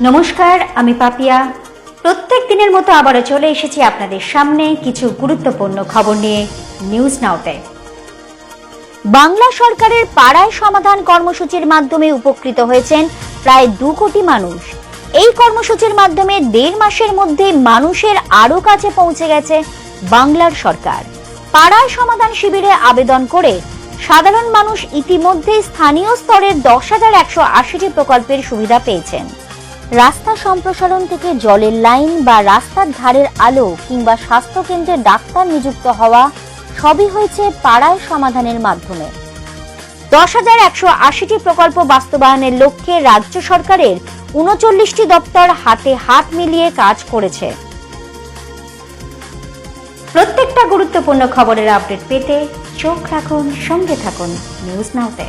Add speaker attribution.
Speaker 1: নমস্কার, আমি পাপিয়া। প্রত্যেক দিনের মতো আবারও চলে এসেছি আপনাদের সামনে কিছু গুরুত্বপূর্ণ খবর নিয়ে নিউজ নাওতে বাংলা সরকারের পাড়ায় সমাধান কর্মসূচির মাধ্যমে উপকৃত হয়েছেন প্রায় দু কোটি মানুষ। এই কর্মসূচির মাধ্যমে দেড় মাসের মধ্যে মানুষের আরও কাছে পৌঁছে গেছে বাংলার সরকার। পাড়ায় সমাধান শিবিরে আবেদন করে সাধারণ মানুষ ইতিমধ্যে স্থানীয় স্তরের দশ হাজার একশো আশিটি প্রকল্পের সুবিধা পেয়েছেন। রাস্তা সম্প্রসারণ থেকে জলের লাইন বা রাস্তার ধারের আলো কিংবা স্বাস্থ্যকেন্দ্রে ডাক্তার নিযুক্ত হওয়া সবই হয়েছে পাড়ায় সমাধানের মাধ্যমে। দশ হাজার একশো আশিটি প্রকল্প বাস্তবায়নের লক্ষ্যে রাজ্য সরকারের উনচল্লিশটি দপ্তর হাতে হাত মিলিয়ে কাজ করেছে। প্রত্যেকটা গুরুত্বপূর্ণ খবরের আপডেট পেতে চোখ রাখুন, সঙ্গে থাকুন, নিউজ নাওতে।